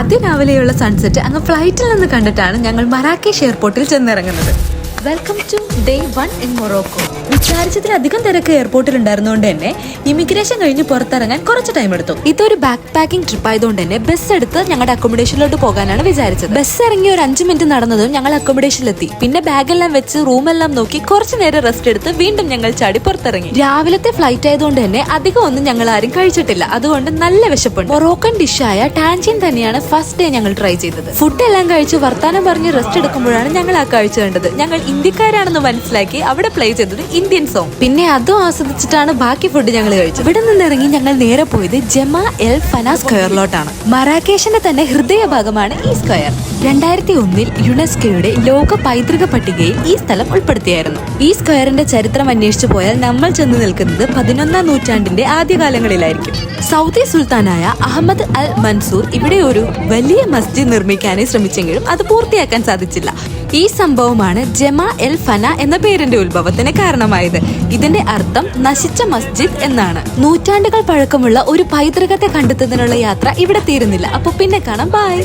അതിരാവിലെയുള്ള sunset അങ്ങ് ഫ്ലൈറ്റിൽ നിന്ന് കണ്ടിട്ടാണ് ഞങ്ങൾ മറാക്കേഷ് എയർപോർട്ടിൽ ചെന്നിറങ്ങുന്നത്. Welcome to day one in Morocco വിചാരിച്ചതിലധികം തിരക്ക് എയർപോർട്ടിൽ ഉണ്ടായിരുന്നുകൊണ്ട് തന്നെ ഇമിഗ്രേഷൻ കഴിഞ്ഞ് പുറത്തിറങ്ങാൻ കുറച്ച് ടൈം എടുത്തു. ഇതൊരു ബാക്ക് പാക്കിംഗ് ട്രിപ്പ് ആയതുകൊണ്ട് തന്നെ ബസ് എടുത്ത് ഞങ്ങളുടെ അക്കോമഡേഷനിലോട്ട് പോകാനാണ് വിചാരിച്ചത്. ബസ് ഇറങ്ങി ഒരു അഞ്ച് മിനിറ്റ് നടന്നതും ഞങ്ങൾ അക്കോമഡേഷനിലെത്തി പിന്നെ ബാഗെല്ലാം വെച്ച് റൂമെല്ലാം നോക്കി കുറച്ച് നേരം റെസ്റ്റ് എടുത്ത് വീണ്ടും ഞങ്ങൾ ചാടി പുറത്തിറങ്ങി. രാവിലത്തെ ഫ്ലൈറ്റ് ആയതുകൊണ്ട് തന്നെ അധികം ഒന്നും ഞങ്ങൾ ആരും കഴിച്ചിട്ടില്ല. അതുകൊണ്ട് നല്ല വിശപ്പുണ്ട്. മൊറോക്കൻ ഡിഷായ ടാൻജിൻ തന്നെയാണ് ഫസ്റ്റ് ഡേ ഞങ്ങൾ ട്രൈ ചെയ്തത്. ഫുഡ് എല്ലാം കഴിച്ച് വർത്താനം പറഞ്ഞ് റെസ്റ്റ് എടുക്കുമ്പോഴാണ് ഞങ്ങൾ ആ കാഴ്ച കണ്ടത്. ഞങ്ങൾ ഇന്ത്യക്കാരാണെന്ന് മനസ്സിലാക്കി അവിടെ പ്ലേ ചെയ്തത് ഇന്ത്യൻ സോങ് പിന്നെ അതും ആസ്വദിച്ചിട്ടാണ് ബാക്കി ഫുഡ് ഞങ്ങൾ കഴിച്ചത്. ഇവിടെ നിന്ന് ഇറങ്ങി ഞങ്ങൾ നേരെ പോയത് ജമ എൽ ഫന സ്ക്വയറിലോട്ടാണ് മറാക്കേഷിന്റെ തന്നെ ഹൃദയഭാഗമാണ് ഈ സ്ക്വയർ രണ്ടായിരത്തി ഒന്നിൽ യുനെസ്കോയുടെ ലോക പൈതൃക പട്ടികയിൽ ഈ സ്ഥലം ഉൾപ്പെടുത്തിയായിരുന്നു. ഈ സ്ക്വയറിന്റെ ചരിത്രം അന്വേഷിച്ചു പോയാൽ നമ്മൾ ചെന്ന് നിൽക്കുന്നത് പതിനൊന്നാം നൂറ്റാണ്ടിന്റെ ആദ്യകാലങ്ങളിലായിരിക്കും. സൗദി സുൽത്താനായ അഹമ്മദ് അൽ മൻസൂർ ഇവിടെ ഒരു വലിയ മസ്ജിദ് നിർമ്മിക്കാനായി ശ്രമിച്ചെങ്കിലും അത് പൂർത്തിയാക്കാൻ സാധിച്ചില്ല. ഈ സംഭവമാണ് ജമ എൽ ഫന എന്ന പേരിന്റെ ഉത്ഭവത്തിന് കാരണമായത്. ഇതിന്റെ അർത്ഥം നശിച്ച മസ്ജിദ് എന്നാണ്. നൂറ്റാണ്ടുകൾ പഴക്കമുള്ള ഒരു പൈതൃകത്തെ കണ്ടെത്തുന്നതിനുള്ള യാത്ര ഇവിടെ തീരുന്നില്ല. അപ്പൊ പിന്നെ കാണാം. ബൈ